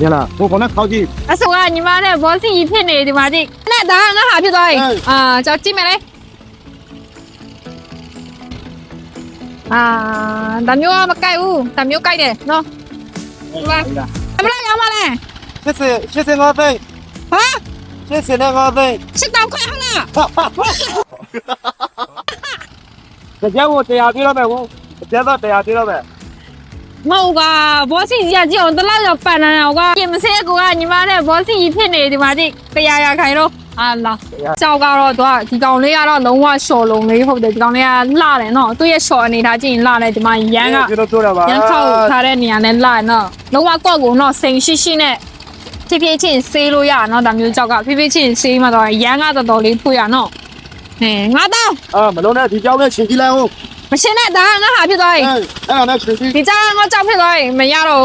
မြင်လားဟိုခေါနဲ့ခောက်ကြည့်အဆောကညီမနဲ့ဘောစီကြီးဖြစ်နေဒီမှာကြည့်နဲ့ဒါကငါဟာဖြစ်သွားပြီဟဲ့အာကြောက်ကြည့်မယ်လေအာဒါမျိုးကမကြိုက်ဘူးဒါမျိုးကြိုက်တယ်နော်ဟုတ်လားအမလားရမလား80 85သိန်းဟာ85သိန်းစစ်တောက်ခွဲဟုတ်လားကြက်ကိုတရားပြတော့မယ်ဟုတ်ကြက်တော့တရားပြတော့မယ် မဟုတ်ကဘောစီကြီးကကြည့်အောင်တလောက်တော့ပတ်နေတော့ကပြင်မစဲကူကညီမနဲ့ဘောစီကြီးဖြစ်နေဒီမှာကြည့်တရားရခိုင်တော့အာလာကြောက်ကတော့သူကဒီကောင်လေးကတော့လုံးဝရှော်လုံးလေးဟုတ်တယ်ဒီကောင်လေးကလှတယ်နော်သူ့ရဲ့ရှော်အနေထားကြည့်ရင်လှတယ်ဒီမှာရန်ကကျွန်တော်ပြောတာပါရန်ခောက်ထားတဲ့နေရာနဲ့လာနော်လုံးဝကော့ကုန်တော့စိန်ရှိရှိနဲ့ဖြည်းဖြည်းချင်းဆေးလို့ရနော်ဒါမျိုးကြောက်ကဖြည်းဖြည်းချင်းဆေးမှတော့ရန်ကတော်တော်လေးဖွရနော်အဲငါတော့အာမလုံးနဲ့ဒီကြောက်နဲ့ရှင်ကြည့်လိုက်ဟုတ် မရှင်နဲ့ဒါငါဟာဖြစ်သွားပြီအဲ့ဒါနဲ့ချွေချွေဒီကြောင်ငါကြောက်ဖြစ်သွားပြီမရတော့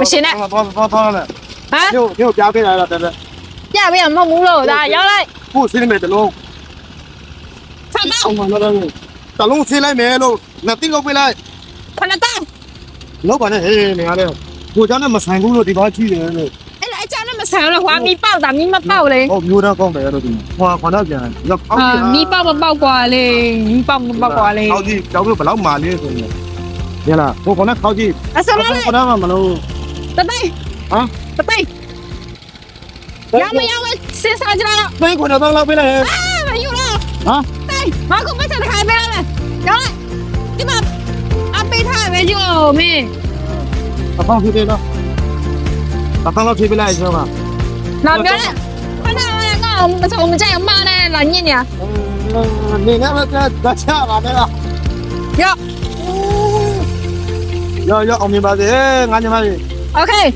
မရှင်နဲ့သွားသွားသွားနဲ့ဟမ်ညို့ညို့ပြားခဲ့တာတော့တော်တော်ပြပေးရမဟုတ်ဘူးလို့ဒါရောက်လိုက်ကို့ဆင်းမယ်တလုံးဆမ်းအောင်မလို့တလုံးဆင်းလိုက်မယ်လို့ငါတိလောက်ပေးလိုက်ခဏတော့လောက်ပါနဲ့ဟေးနေရလဲကိုကြောင်နဲ့မဆိုင်ဘူးလို့ဒီဘာကြည့်တယ်လို့ မဆန်တော့ဟွာမီပေါက်တာမီမပေါက်လေဟုတ်မျိုးတော့ကောင်းတယ်အဲ့လိုဒီဟွာခွာတော့ပြန်ရောက်အောက်ကြီးမီပေါက်မပေါက်กว่าလေမီပေါက်မပေါက်กว่าလေအောက်ကြီးကြောက်လို့ဘယ်လောက်မာလေးဆိုနေရလားဟိုကောင်းတဲ့အောက်ကြီးအစမလေးကောင်းတာမလို့တပိတ်ဟမ်တပိတ်ရမရမစစ်စားကြတော့ဘယ်ခွန်တော့လောက်ပေးလိုက်အာမယူတော့ဟမ်တိုင်မကူပတ်တဲ့ခိုင်ပေးလိုက်ကြောက်လိုက်ဒီမှာအပေးထားမယ်ယူမင်းအဖောက်ဖြစ်တယ်နော် ။ဘာကောင်းလို့ဖြေးပြလိုက်ရောက။နော်ပြောတယ်။ခဏငါမဆုံးမကြိုက်အမှားနဲ့လာညင်ညာ။နေငါမကတချပါနဲ့လား။ရော့။ရော့ရော့အောင်မြင်ပါစေ။ငါညီမလေး။ Okay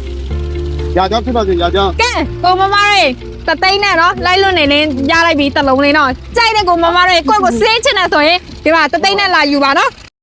။ရာကြောင်းဖြစ်ပါစေရာကြောင်း။ကဲကိုမမရေတသိန်းနဲ့နော်လိုက်လွတ်နေနေရလိုက်ပြီတလုံးလေးနော်ကြိုက်တဲ့ကိုမမရေကိုယ့်ကိုစေးချင်တယ်ဆိုရင်ဒီမှာတသိန်းနဲ့လာယူပါနော်။